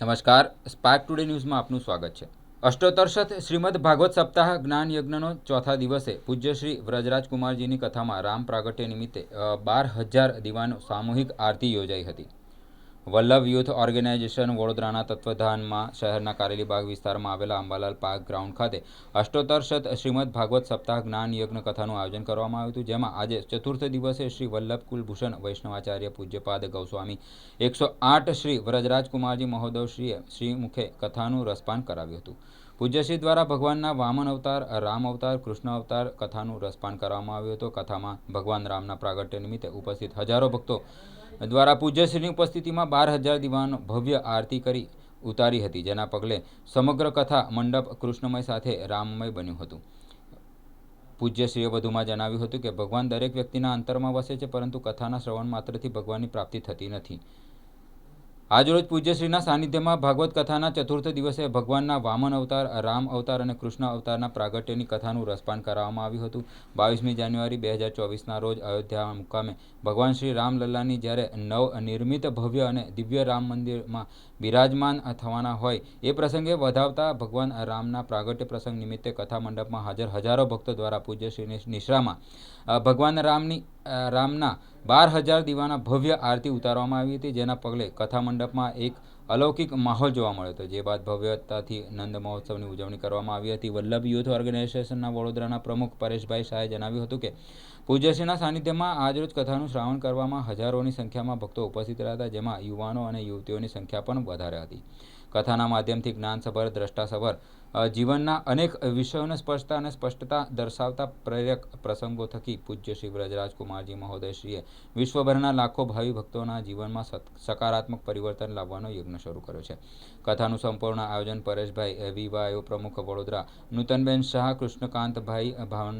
નમસ્કાર spark today ન્યૂઝમાં આપનું સ્વાગત છે. અષ્ટોત્તરશત શ્રીમદ ભાગવત સપ્તાહ જ્ઞાન યજ્ઞનો ચોથા દિવસે પૂજ્ય શ્રી વ્રજરાજ કુમારજીની કથામાં રામ પ્રાગટ્ય નિમિત્તે બાર હજાર દીવાનો સામૂહિક આરતી યોજાઈ હતી. વલ્લભ યુથ ઓર્ગેનાઇઝેશન વડોદરાના તત્વધાનમાં શહેરના કારેલીબાગ વિસ્તારમાં આવેલા અંબાલાલ પાર્ક ગ્રાઉન્ડ ખાતે અષ્ટોત્તરશત શ્રીમદ ભાગવત સપ્તાહ જ્ઞાન યજ્ઞ કથાનું આયોજન કરવામાં આવ્યું હતું, જેમાં આજે ચતુર્થ દિવસે શ્રી વલ્લભ કુલભૂષણ વૈષ્ણવાચાર્ય પૂજ્યપાદ ગૌસ્વામી, એકસો આઠ શ્રી વ્રજરાજ કુમારજી મહોદયશ્રીએ શ્રી મુખે કથાનું રસપાન કરાવ્યું હતું. પૂજ્યશ્રી દ્વારા ભગવાનના વામન અવતાર, રામ અવતાર, કૃષ્ણ અવતાર કથાનું રસપાન કરવામાં આવ્યું હતું. કથામાં ભગવાન રામના પ્રાગટ્ય નિમિત્તે ઉપસ્થિત હજારો ભક્તો દ્વારા પૂજ્યશ્રીની ઉપસ્થિતિમાં બાર હજાર દીવાનો ભવ્ય આરતી કરી ઉતારી હતી, જેના પગલે સમગ્ર કથા મંડપ કૃષ્ણમય સાથે રામમય બન્યું હતું. પૂજ્યશ્રીએ વધુમાં જણાવ્યું હતું કે ભગવાન દરેક વ્યક્તિના અંતરમાં વસે છે, પરંતુ કથાના શ્રવણ માત્રથી ભગવાનની પ્રાપ્તિ થતી નથી. આજરોજ પૂજ્યશ્રીના સાનિધ્યમાં ભાગવત કથાના ચતુર્થ દિવસે ભગવાનના વામન અવતાર, રામ અવતાર અને કૃષ્ણ અવતારના પ્રાગટ્યની કથાનું રસપાન કરાવવામાં આવ્યું હતું. બાવીસમી જાન્યુઆરી બે હજાર ચોવીસના રોજ અયોધ્યા મુકામે ભગવાન શ્રી રામલલ્લાની જ્યારે નવ નિર્મિત ભવ્ય અને દિવ્ય રામ મંદિરમાં બિરાજમાન થવાના હોય એ પ્રસંગે વધાવતા ભગવાન રામના પ્રાગટ્ય પ્રસંગ નિમિત્તે કથા મંડપમાં હાજર હજારો ભક્તો દ્વારા પૂજ્યશ્રી નિશ્રામાં ભગવાન રામની રામના બાર હજાર દીવાના ભવ્ય આરતી ઉતારવામાં આવી હતી જેના પગલે કથા મંડપમાં એક અલૌકિક માહોલ જોવા મળ્યો હતો. જે બાદ ભવ્યતાથી નંદ મહોત્સવની ઉજવણી કરવામાં આવી હતી. વલ્લભ યુથ ઓર્ગેનાઇઝેશનના વડોદરાના પ્રમુખ પરેશભાઈ શાહે જણાવ્યું હતું કે, પૂજ્યશ્રીના સાનિધ્યમાં આજરોજ કથાનું શ્રાવણ કરવામાં હજારોની સંખ્યામાં ભક્તો ઉપસ્થિત રહ્યા હતા, જેમાં યુવાનો અને યુવતીઓની સંખ્યા પણ વધારે હતી. કથાના માધ્યમથી જ્ઞાનસભર, દ્રષ્ટાસભર જીવનના અનેક વિષયોને સ્પષ્ટતા અને સ્પષ્ટતા દર્શાવતા પ્રેરક પ્રસંગો થકી પૂજ્ય શ્રી વ્રજરાજકુમારજી મહોદયશ્રીએ વિશ્વભરના લાખો ભાવિ ભક્તોના જીવનમાં સકારાત્મક પરિવર્તન લાવવાનો યજ્ઞ શરૂ કર્યો છે. કથાનું સંપૂર્ણ આયોજન પરેશભાઈ વિવાયો પ્રમુખ વડોદરા, નૂતનબેન શાહ, કૃષ્ણકાંતભાઈ ભાવન,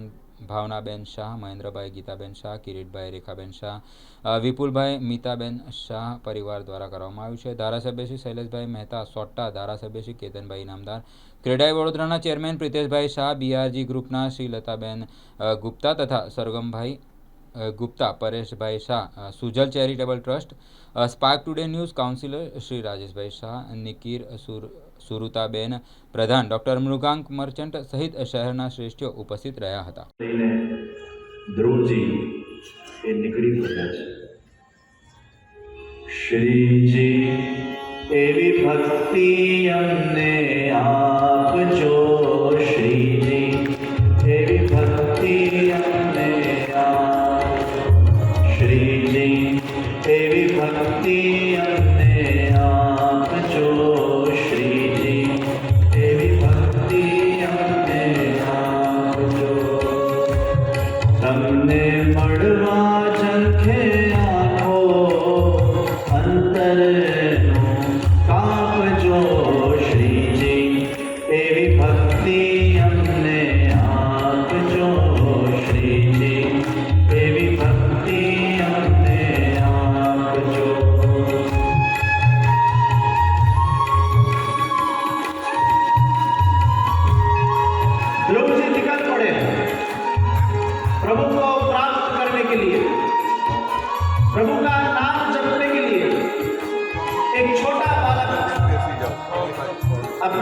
ભાવનાબેન શાહ, મહેન્દ્રભાઈ ગીતાબેન શાહ, કિરીટભાઈ રેખાબેન શાહ વિપુલભાઈ મીતાબેન શાહ પરિવાર દ્વારા કરવામાં આવ્યું છે. ધારાસભ્ય શ્રી શૈલેષભાઈ મહેતા સોટ્ટા ધારાસભ્ય શ્રી કેતનભાઈ ઇનામદાર, ક્રેડાઈ વડોદરાના ચેરમેન પ્રિતેશભાઈ શાહ, બીઆરજી ગ્રુપના શ્રી લતાબેન ગુપ્તા તથા Sargambhai Gupta, Pareshbhai Shah Sujal charitable trust Spark Today News councillor Shri Rajeshbhai Shah, નિકીર સુર, સુરુતાબેન, પ્રધાન ડોક્ટર મૃગાંક મર્ચન્ટ સહિત શહેરના શ્રેષ્ઠીઓ ઉપસ્થિત રહ્યા હતા. ધ્રુવજી એ નીકળી શ્રીજી, એવી ભક્તિ શ્રીજી. Amen.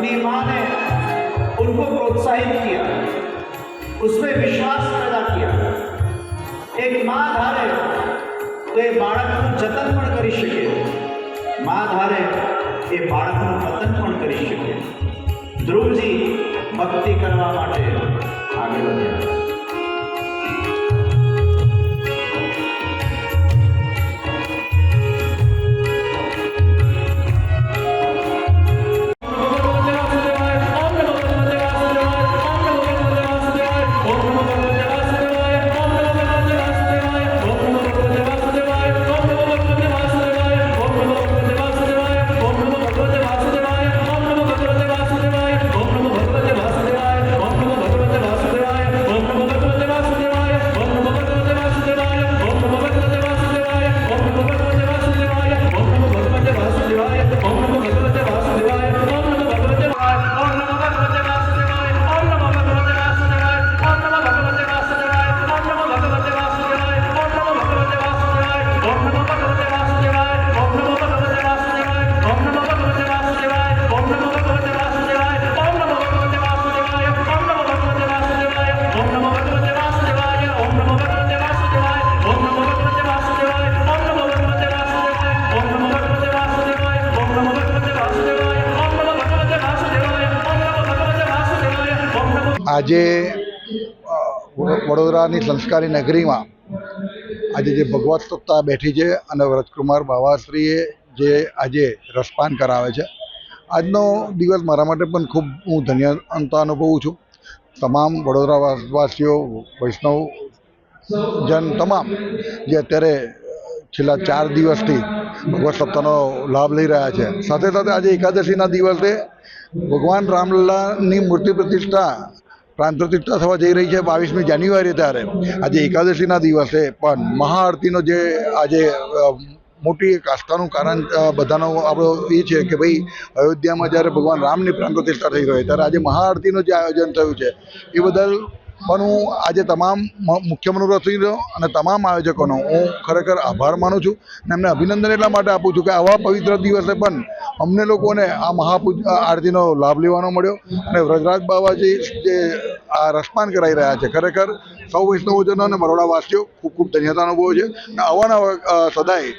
अपनी माँ ने उनको प्रोत्साहित किया उसमें विश्वास पैदा किया એક માં ધારે તો એ બાળકનું જતન પણ કરી શકે માં ધારે એ બાળકનું પતન પણ કરી શકે ધ્રુવજી ભક્તિ કરવા માટે આગળ વધ્યા આજે વડોદરાની સંસ્કારી નગરીમાં આજે જે ભગવત સત્તા બેઠી છે અને વ્રજકુમાર બાવાશ્રીએ જે આજે રસપાન કરાવે છે, આજનો દિવસ મારા માટે પણ ખૂબ હું ધન્યતા અનુભવું છું. તમામ વડોદરાવાસીઓ વૈષ્ણવ જન તમામ જે અત્યારે છેલ્લા ચાર દિવસથી ભગવત સપ્તાહનો લાભ લઈ રહ્યા છે. સાથે સાથે આજે એકાદશીના દિવસે ભગવાન રામલલ્લાની મૂર્તિ પ્રતિષ્ઠા પ્રતિષ્ઠા થવા જઈ રહી છે બાવીસમી જાન્યુઆરી ત્યારે. આજે એકાદશીના દિવસે પણ મહાઆરતીનો જે આજે મોટી એક આસ્થાનું કારણ બધાનો આપણો એ છે કે ભાઈ અયોધ્યામાં જ્યારે ભગવાન રામની પ્રાણ પ્રતિષ્ઠા થઈ રહી, ત્યારે આજે મહાઆરતીનું જે આયોજન થયું છે, એ બદલ પણ હું આજે તમામ મુખ્ય મનોરથીનો અને તમામ આયોજકોનો હું ખરેખર આભાર માનું છું અને એમને અભિનંદન એટલા માટે આપું છું કે આવા પવિત્ર દિવસે પણ અમને લોકોને આ મહાપૂજ આરતીનો લાભ લેવાનો મળ્યો અને વ્રજરાજ બાબાજી જે આ રસપાન કરાવી રહ્યા છે, ખરેખર સૌ વૈષ્ણવજનો અને મરોડાવાસીઓ ખૂબ ખૂબ ધન્યતા અનુભવો છે અને અવાનવાર સદાય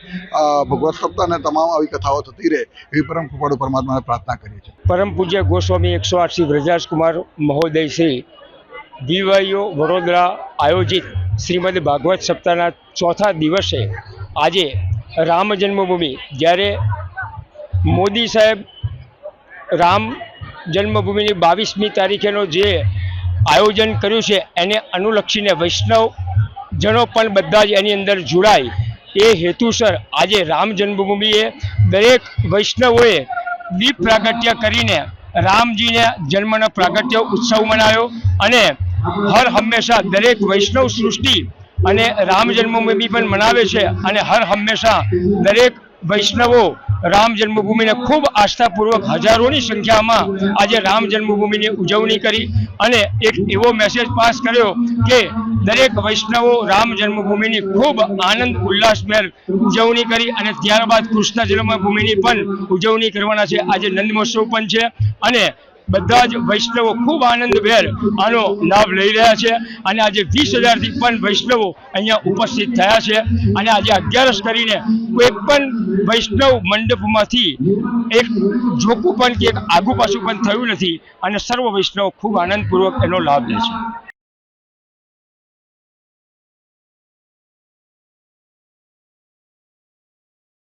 ભગવત સપ્તાહને તમામ આવી કથાઓ થતી રહે એવી પરમ કૃપાળુ પરમાત્માને પ્રાર્થના કરીએ છીએ. પરમ પૂજ્ય ગોસ્વામી એકસો આઠ શ્રી વ્રજાજ કુમાર મહોદય શ્રી દિવાઈઓ વડોદરા આયોજિત શ્રીમદ ભાગવત સપ્તાહના ચોથા દિવસે આજે રામ જન્મભૂમિ, જ્યારે મોદી સાહેબ, રામ જન્મભૂમિની બાવીસમી તારીખેનો જે આયોજન કર્યું છે, એને અનુલક્ષીને વૈષ્ણવ જનો પણ બધા જ એની અંદર જોડાય. એ હેતુસર આજે રામ જન્મભૂમિએ દરેક વૈષ્ણવોએ દીપ પ્રાગટ્ય કરીને રામજીને જન્મનો પ્રાગટ્ય ઉત્સવ મનાવ્યો અને હર હંમેશા દરેક વૈષ્ણવ સૃષ્ટિ અને રામ જન્મભૂમિ પણ મનાવે છે અને હર હંમેશા દરેક વૈષ્ણવો રામ જન્મભૂમિને ખૂબ આસ્થાપૂર્વક હજારોની સંખ્યામાં આજે રામ જન્મભૂમિની ઉજવણી કરી અને એક એવો મેસેજ પાસ કર્યો કે દરેક વૈષ્ણવો રામ જન્મભૂમિની ખૂબ આનંદ ઉલ્લાસભેર ઉજવણી કરી અને ત્યારબાદ કૃષ્ણ જન્મભૂમિની પણ ઉજવણી કરવાના છે. આજે નંદ મહોત્સવ પણ છે અને બધા જ વૈષ્ણવો ખૂબ આનંદભેર આનો લાભ લઈ રહ્યા છે. અને આજે વીસ હજારથી પણ વૈષ્ણવો અહીંયા ઉપસ્થિત થયા છે. અને આજે અગિયારસ કરીને કોઈ પણ વૈષ્ણવ મંડપમાંથી એક જોખું પણ કે એક આગુ પાછું પણ થયું નથી. અને સર્વ વૈષ્ણવ ખૂબ આનંદપૂર્વક એનો લાભ લે છે.